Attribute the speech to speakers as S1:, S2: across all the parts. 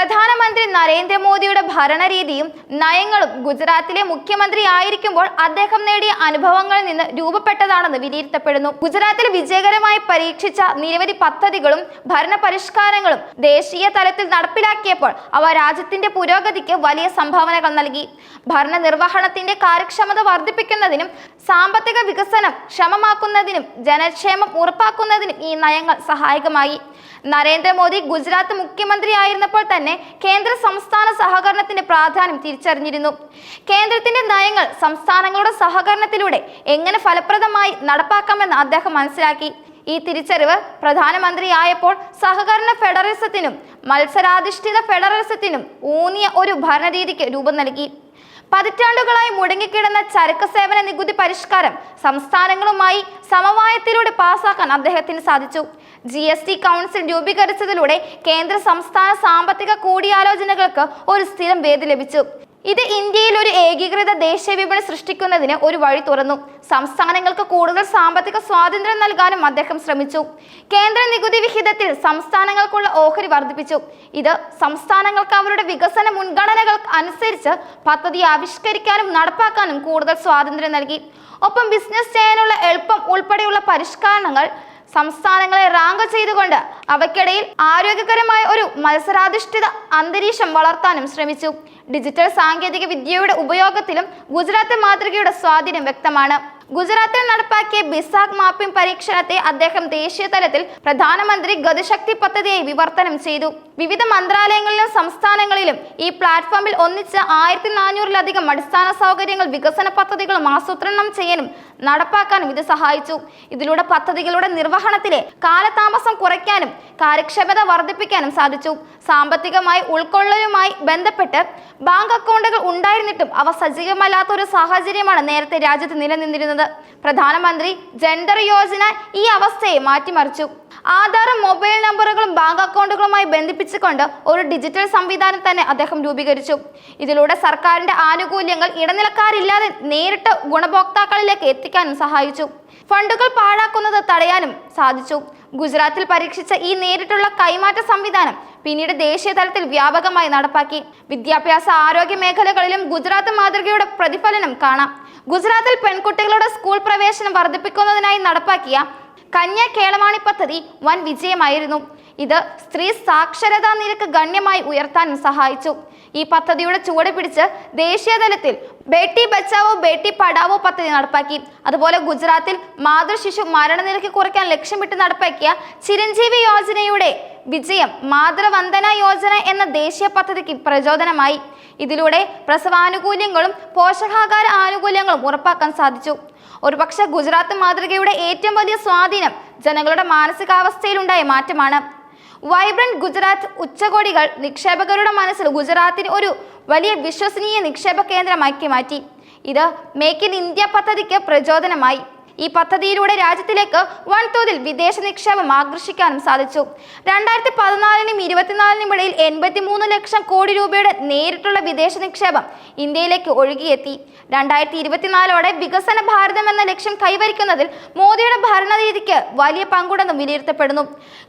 S1: പ്രധാനമന്ത്രി നരേന്ദ്രമോദിയുടെ ഭരണരീതിയും നയങ്ങളും ഗുജറാത്തിലെ മുഖ്യമന്ത്രി ആയിരിക്കുമ്പോൾ അദ്ദേഹം നേടിയ അനുഭവങ്ങളിൽ നിന്ന് രൂപപ്പെട്ടതാണെന്ന് വിലയിരുത്തപ്പെടുന്നു. ഗുജറാത്തിൽ വിജയകരമായി പരീക്ഷിച്ച നിരവധി പദ്ധതികളും ഭരണ പരിഷ്കാരങ്ങളും ദേശീയ തലത്തിൽ നടപ്പിലാക്കിയപ്പോൾ അവ രാജ്യത്തിന്റെ പുരോഗതിക്ക് വലിയ സംഭാവനകൾ നൽകി. ഭരണനിർവഹണത്തിന്റെ കാര്യക്ഷമത വർദ്ധിപ്പിക്കുന്നതിനും സാമ്പത്തിക വികസനം ക്ഷമമാക്കുന്നതിനും ജനക്ഷേമം ഉറപ്പാക്കുന്നതിനും ഈ നയങ്ങൾ സഹായകമായി. നരേന്ദ്രമോദി ഗുജറാത്ത് മുഖ്യമന്ത്രി ആയിരുന്നപ്പോൾ തന്നെ കേന്ദ്ര സംസ്ഥാന സഹകരണത്തിന്റെ പ്രാധാന്യം തിരിച്ചറിഞ്ഞിരുന്നു. കേന്ദ്രത്തിന്റെ നയങ്ങൾ സംസ്ഥാനങ്ങളുടെ സഹകരണത്തിലൂടെ എങ്ങനെ ഫലപ്രദമായി നടപ്പാക്കാമെന്ന് അദ്ദേഹം മനസ്സിലാക്കി. ഈ തിരിച്ചറിവ് പ്രധാനമന്ത്രിയായപ്പോൾ സഹകരണ ഫെഡറലിസത്തിനും മത്സരാധിഷ്ഠിത ഫെഡറലിസത്തിനും ഊന്നിയ ഒരു ഭരണരീതിക്ക് രൂപം നൽകി. പതിറ്റാണ്ടുകളായി മുടങ്ങിക്കിടന്ന ചരക്ക് സേവന നികുതി പരിഷ്കാരം സംസ്ഥാനങ്ങളുമായി സമവായത്തിലൂടെ പാസാക്കാൻ അദ്ദേഹത്തിന് സാധിച്ചു. ജി എസ് ടി കൗൺസിൽ രൂപീകരിച്ചതിലൂടെ കേന്ദ്ര സംസ്ഥാന സാമ്പത്തിക കൂടിയാലോചനകൾക്ക് ഒരു സ്ഥിരം വേദി ലഭിച്ചു. ഇത് ഇന്ത്യയിൽ ഒരു ഏകീകൃത ദേശീയ വിപണി സൃഷ്ടിക്കുന്നതിന് ഒരു വഴി തുറന്നു. സംസ്ഥാനങ്ങൾക്ക് കൂടുതൽ സാമ്പത്തിക സ്വാതന്ത്ര്യം നൽകാനും അദ്ദേഹം ശ്രമിച്ചു. കേന്ദ്ര നികുതി വിഹിതത്തിൽ സംസ്ഥാനങ്ങൾക്കുള്ള ഓഹരി വർദ്ധിപ്പിച്ചു. ഇത് സംസ്ഥാനങ്ങൾക്ക് അവരുടെ വികസന മുൻഗണനകൾ അനുസരിച്ച് പദ്ധതി ആവിഷ്കരിക്കാനും നടപ്പാക്കാനും കൂടുതൽ സ്വാതന്ത്ര്യം നൽകി. ഒപ്പം ബിസിനസ് ചെയ്യാനുള്ള എളുപ്പം ഉൾപ്പെടെയുള്ള പരിഷ്കരണങ്ങൾ സംസ്ഥാനങ്ങളെ റാങ്ക് ചെയ്തുകൊണ്ട് അവയ്ക്കിടയിൽ ആരോഗ്യകരമായ ഒരു മത്സരാധിഷ്ഠിത അന്തരീക്ഷം വളർത്താനും ശ്രമിച്ചു. ഡിജിറ്റൽ സാങ്കേതിക വിദ്യയുടെ ഉപയോഗത്തിലും ഗുജറാത്ത് മാതൃകയുടെ സ്വാധീനം വ്യക്തമാണ്. ഗുജറാത്തിൽ നടപ്പാക്കിയ ബിസാക് മാപ്പിംഗ് പരീക്ഷണത്തെ അദ്ദേഹം ദേശീയ തലത്തിൽ പ്രധാനമന്ത്രി ഗതിശക്തി പദ്ധതിയായി വിവർത്തനം ചെയ്തു. വിവിധ മന്ത്രാലയങ്ങളിലും സംസ്ഥാനങ്ങളിലും ഈ പ്ലാറ്റ്ഫോമിൽ ഒന്നിച്ച് ആയിരത്തി നാനൂറിലധികം അടിസ്ഥാന സൗകര്യങ്ങൾ വികസന പദ്ധതികളും ആസൂത്രണം ചെയ്യാനും നടപ്പാക്കാനും ഇത് സഹായിച്ചു. ഇതിലൂടെ പദ്ധതികളുടെ നിർവഹണത്തിലെ കാലതാമസം കുറയ്ക്കാനും കാര്യക്ഷമത വർദ്ധിപ്പിക്കാനും സാധിച്ചു. സാമ്പത്തികമായി ഉൾക്കൊള്ളലുമായി ബന്ധപ്പെട്ട് ബാങ്ക് അക്കൗണ്ടുകൾ ഉണ്ടായിരുന്നിട്ടും അവ സജീവമല്ലാത്ത ഒരു സാഹചര്യമാണ് നേരത്തെ രാജ്യത്ത് നിലനിന്നിരുന്നത്. പ്രധാനമന്ത്രി ജൻഡർ യോജന ഈ അവസ്ഥയെ മാറ്റിമറിച്ചു. ആധാറും മൊബൈൽ നമ്പറുകളും ബാങ്ക് അക്കൗണ്ടുകളുമായി ബന്ധിപ്പിച്ചുകൊണ്ട് ഒരു ഡിജിറ്റൽ സംവിധാനം തന്നെ അദ്ദേഹം രൂപീകരിച്ചു. ഇതിലൂടെ സർക്കാരിന്റെ ആനുകൂല്യങ്ങൾ ഇടനിലക്കാരില്ലാതെ നേരിട്ട് ഗുണഭോക്താക്കളിലേക്ക് എത്തിക്കാനും സഹായിച്ചു. ഫണ്ടുകൾ പാഴാക്കുന്നത് തടയാനും സാധിച്ചു. ഗുജറാത്തിൽ പരീക്ഷിച്ച ഈ നേരിട്ടുള്ള കൈമാറ്റ സംവിധാനം പിന്നീട് ദേശീയ തലത്തിൽ വ്യാപകമായി നടപ്പാക്കി. വിദ്യാഭ്യാസ ആരോഗ്യ മേഖലകളിലും ഗുജറാത്ത് മാതൃകയുടെ പ്രതിഫലനം കാണാം. ഗുജറാത്തിൽ പെൺകുട്ടികളുടെ സ്കൂൾ പ്രവേശനം വർദ്ധിപ്പിക്കുന്നതിനായി നടപ്പാക്കിയ കന്യ കേളവാണി പദ്ധതി വൻ വിജയമായിരുന്നു. ഇത് സ്ത്രീ സാക്ഷരതാ നിരക്ക് ഗണ്യമായി ഉയർത്താനും സഹായിച്ചു. ഈ പദ്ധതിയുടെ ചുവട് പിടിച്ച് ദേശീയതലത്തിൽ ബേട്ടി ബച്ചാവോ ബേട്ടി പഠാവോ പദ്ധതി നടപ്പാക്കി. അതുപോലെ ഗുജറാത്തിൽ മാതൃശിശു മരണനിരക്ക് കുറയ്ക്കാൻ ലക്ഷ്യമിട്ട് നടപ്പാക്കിയ ചിരഞ്ജീവി യോജനയുടെ വിജയം മാതൃവന്ദന യോജന എന്ന ദേശീയ പദ്ധതിക്ക് പ്രചോദനമായി. ഇതിലൂടെ പ്രസവാനുകൂല്യങ്ങളും പോഷകാഹാര ആനുകൂല്യങ്ങളും ഉറപ്പാക്കാൻ സാധിച്ചു. ഒരുപക്ഷെ ഗുജറാത്ത് മാതൃകയുടെ ഏറ്റവും വലിയ സ്വാധീനം ജനങ്ങളുടെ മാനസികാവസ്ഥയിലുണ്ടായ മാറ്റമാണ്. വൈബ്രന്റ് ഗുജറാത്ത് ഉച്ചകോടികൾ നിക്ഷേപകരുടെ മനസ്സിൽ ഗുജറാത്തിന് ഒരു വലിയ വിശ്വസനീയ നിക്ഷേപ കേന്ദ്രമാക്കി മാറ്റി. ഇത് മേക്ക് ഇൻ ഇന്ത്യ പദ്ധതിക്ക് പ്രചോദനമായി. ഈ പദ്ധതിയിലൂടെ രാജ്യത്തിലേക്ക് വൻതോതിൽ വിദേശ നിക്ഷേപം ആകർഷിക്കാനും സാധിച്ചു. രണ്ടായിരത്തി പതിനാലിനും ഇരുപത്തിനാലിനും ഇടയിൽ എൺപത്തി മൂന്ന് ലക്ഷം കോടി രൂപയുടെ നേരിട്ടുള്ള വിദേശ നിക്ഷേപം ഇന്ത്യയിലേക്ക് ഒഴുകിയെത്തി. രണ്ടായിരത്തി ഇരുപത്തിനാലോടെ വികസന ഭാരതം എന്ന ലക്ഷ്യം കൈവരിക്കുന്നതിൽ മോദിയുടെ ഭരണരീതിക്ക് വലിയ പങ്കുണ്ടെന്നും വിലയിരുത്തപ്പെടുന്നു.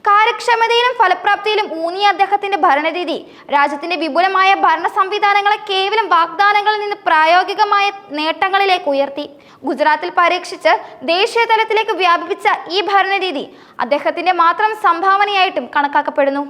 S1: കാര്യക്ഷമതയിലും ഫലപ്രാപ്തിയിലും ഊന്നിയ അദ്ദേഹത്തിന്റെ ഭരണരീതി രാജ്യത്തിന്റെ വിപുലമായ ഭരണ സംവിധാനങ്ങളെ കേവലം വാഗ്ദാനങ്ങളിൽ നിന്ന് പ്രായോഗികമായ നേട്ടങ്ങളിലേക്ക് ഉയർത്തി. ഗുജറാത്തിൽ പരീക്ഷിച്ച് ദേശീയ തലത്തിലേക്ക് വ്യാപിപ്പിച്ച ഈ ഭരണരീതി അദ്ദേഹത്തിന്റെ മാത്രം സംഭാവനയായിട്ടും കണക്കാക്കപ്പെടുന്നു.